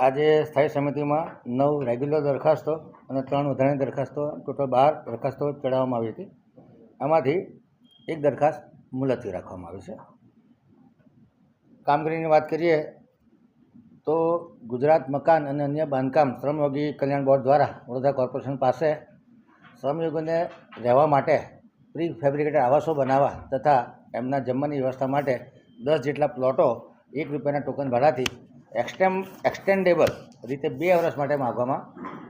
આજે સ્થાયી સમિતિમાં નવ રેગ્યુલર દરખાસ્તો અને ત્રણ વધારાની દરખાસ્તો, ટોટલ બાર દરખાસ્તો ચડાવવામાં આવી હતી. આમાંથી એક દરખાસ્ત મુલતવી રાખવામાં આવી છે. કામગીરીની વાત કરીએ તો ગુજરાત મકાન અને અન્ય બાંધકામ શ્રમયોગી કલ્યાણ બોર્ડ દ્વારા વડોદરા કોર્પોરેશન પાસે શ્રમયોગીને રહેવા માટે પ્રી ફેબ્રિકેટેડ આવાસો બનાવવા તથા એમના જમવાની વ્યવસ્થા માટે દસ જેટલા પ્લોટો એક રૂપિયાના ટોકન ભાડાથી એક્સટેમ એક્સટેન્ડેબલ રીતે બે વર્ષ માટે માગવામાં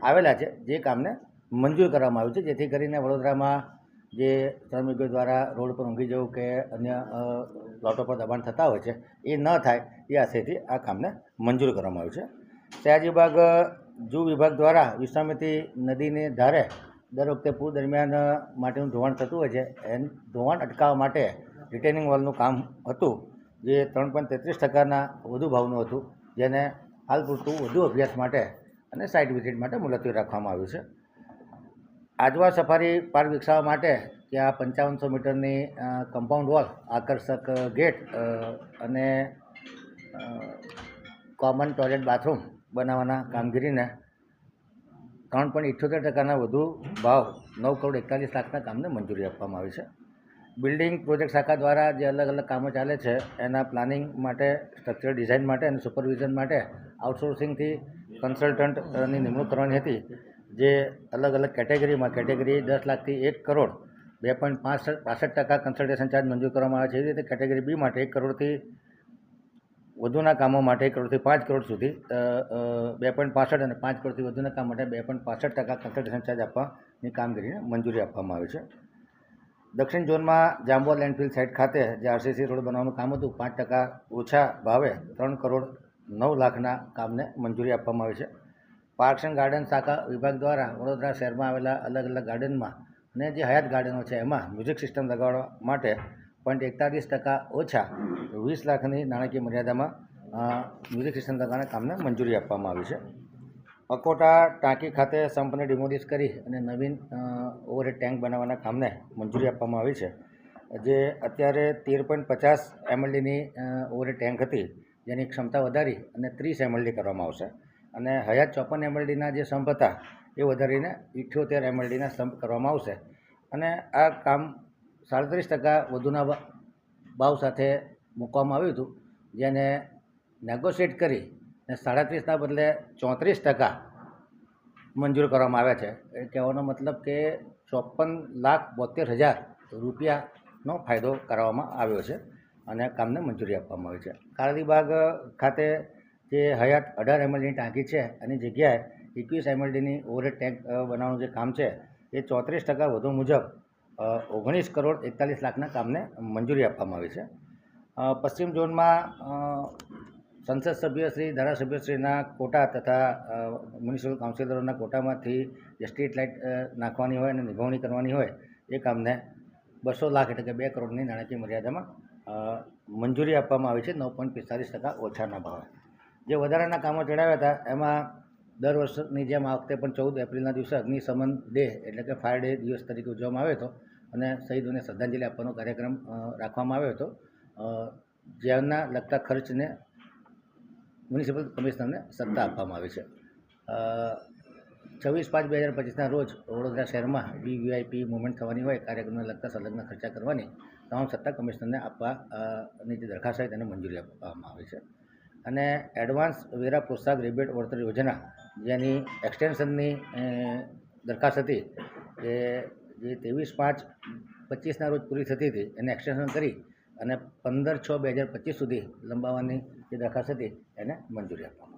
આવેલા છે, જે કામને મંજૂર કરવામાં આવ્યું છે. જેથી કરીને વડોદરામાં જે શ્રમિકો દ્વારા રોડ પર ઊંઘી જવું કે અન્ય પ્લોટો પર દબાણ થતા હોય છે, એ ન થાય, એ આશયથી આ કામને મંજૂર કરવામાં આવ્યું છે. સયાજ વિભાગ, જૂ વિભાગ દ્વારા વિશ્વામિત્રી નદીને ધારે દર વખતે પૂર દરમિયાન માટેનું ધોવાણ થતું હોય છે. એનું, ધોવાણ અટકાવવા માટે રિટેનિંગ વોલનું કામ હતું. જે ત્રણ પોઈન્ટ તેત્રીસ ટકાના વધુ ભાવનું હતું, જેને હાલ પૂરતું વધુ અભ્યાસ માટે અને સાઇટ વિઝિટ માટે મુલતવી રાખવામાં આવ્યું છે. આજવા સફારી પાર્ક વિકસાવવા માટે ત્યાં પંચાવનસો મીટરની કમ્પાઉન્ડ વોલ આકર્ષક ગેટ અને કોમન ટોયલેટ બાથરૂમ બનાવવાના કામગીરીને ત્રણ પોઈન્ટ ઇઠ્યોતેર ટકાના વધુ ભાવ, નવ કરોડ એકતાલીસ લાખના કામને મંજૂરી આપવામાં આવી છે. બિલ્ડિંગ પ્રોજેક્ટ શાખા દ્વારા જે અલગ અલગ કામો ચાલે છે, એના પ્લાનિંગ માટે સ્ટ્રક્ચર ડિઝાઇન માટે અને સુપરવિઝન માટે આઉટસોર્સિંગથી કન્સલ્ટન્ટની નિમણૂક કરવાની હતી, જે અલગ અલગ કેટેગરીમાં, કેટેગરી દસ લાખથી એક કરોડ, બે પોઈન્ટ પાંચ પાસઠ ટકા કન્સલ્ટેશન ચાર્જ મંજૂર કરવામાં આવે છે. એવી રીતે કેટેગરી બી માટે એક કરોડથી વધુના કામો માટે એક કરોડથી પાંચ કરોડ સુધી બે પોઈન્ટ પાસઠ અને પાંચ કરોડથી વધુના કામ માટે બે પોઈન્ટ પાસઠ ટકા કન્સલ્ટેશન ચાર્જ આપવાની કામગીરીને મંજૂરી આપવામાં આવી છે. દક્ષિણ ઝોનમાં જાંબુઆ લેન્ડફિલ સાઇટ ખાતે જે આરસીસી રોડ બનાવવાનું કામ હતું, પાંચ ટકા ઓછા ભાવે ત્રણ કરોડ નવ લાખના કામને મંજૂરી આપવામાં આવી છે. પાર્ક્સ એન્ડ ગાર્ડન શાખા વિભાગ દ્વારા વડોદરા શહેરમાં આવેલા અલગ અલગ ગાર્ડનમાં અને જે હયાત ગાર્ડનો છે, એમાં મ્યુઝિક સિસ્ટમ લગાડવા માટે પોઈન્ટ એકતાલીસ ટકા ઓછા વીસ લાખની નાણાકીય મર્યાદામાં મ્યુઝિક સિસ્ટમ લગાવવાના કામને મંજૂરી આપવામાં આવી છે. અકોટા ટાંકી ખાતે સંપને ડિમોલિશ કરી અને નવીન ઓવરહેડ ટેન્ક બનાવવાના કામને મંજૂરી આપવામાં આવી છે. જે અત્યારે તેર પોઈન્ટ પચાસ એમએલડીની ઓવરહેડ ટેન્ક હતી, જેની ક્ષમતા વધારી અને ત્રીસ એમએલડી કરવામાં આવશે. અને હયાત ચોપન એમએલડીના જે સંપ હતા, એ વધારીને ઇઠ્યોતેર એમએલડીના સંપ કરવામાં આવશે. અને આ કામ સાડત્રીસ ટકા વધુના ભાવ સાથે મૂકવામાં આવ્યું હતું. જેને નેગોશિએટ કરી ને સાડત્રીસના બદલે ચોત્રીસ ટકા મંજૂર કરવામાં આવ્યા છે. એ કહેવાનો મતલબ કે ચોપન લાખ બોતેર હજાર રૂપિયાનો ફાયદો કરવામાં આવ્યો છે અને કામને મંજૂરી આપવામાં આવી છે. કાળીબાગ ખાતે જે હયાત અઢાર એમએલડીની ટાંકી છે એની જગ્યાએ એકવીસ એમએલડીની ઓવરહેડ ટેન્ક બનાવવાનું જે કામ છે એ ચોત્રીસ ટકા વધુ મુજબ ઓગણીસ કરોડ એકતાલીસ લાખના કામને મંજૂરી આપવામાં આવી છે. પશ્ચિમ ઝોનમાં સંસદ સભ્યશ્રી ધારાસભ્યશ્રીના કોટા તથા મ્યુનિસિપલ કાઉન્સિલરોના કોટામાંથી જે સ્ટ્રીટ લાઇટ નાખવાની હોય અને નિભાવણી કરવાની હોય, એ કામને બસો લાખ એટલે કે બે કરોડની નાણાકીય મર્યાદામાં મંજૂરી આપવામાં આવી છે. નવ પોઈન્ટ પિસ્તાલીસ ટકા ઓછાના ભાવે. જે વધારાના કામો ચડાવ્યા હતા, એમાં દર વર્ષની જેમ આ વખતે પણ ચૌદ એપ્રિલના દિવસે અગ્નિશમન ડે એટલે કે ફાયર ડે દિવસ તરીકે ઉજવવામાં આવ્યો હતો અને શહીદોને શ્રદ્ધાંજલિ આપવાનો કાર્યક્રમ રાખવામાં આવ્યો હતો. જેના લગતા ખર્ચને મ્યુનિસિપલ કમિશનરને સત્તા આપવામાં આવી છે. છવ્વીસ પાંચ બે હજાર પચીસના રોજ વડોદરા શહેરમાં વીવીઆઈપી મુવમેન્ટ થવાની હોય કાર્યક્રમને લગતા સંલગ્ન ખર્ચા કરવાની તમામ સત્તા કમિશનરને આપવા અ, જે દરખાસ્ત હોય તેને મંજૂરી આપવામાં આવી છે. અને એડવાન્સ વેરા પ્રોત્સાહક રિબેટ વળતર યોજના જેની એક્સટેન્શનની દરખાસ્ત હતી એ જે ત્રેવીસ પાંચ પચીસના રોજ પૂરી થતી હતી એને એક્સટેન્શન કરી અને પંદર છ બે હજાર પચીસ સુધી લંબાવવાની જે દરખાસ્ત હતી એને મંજૂરી આપવામાં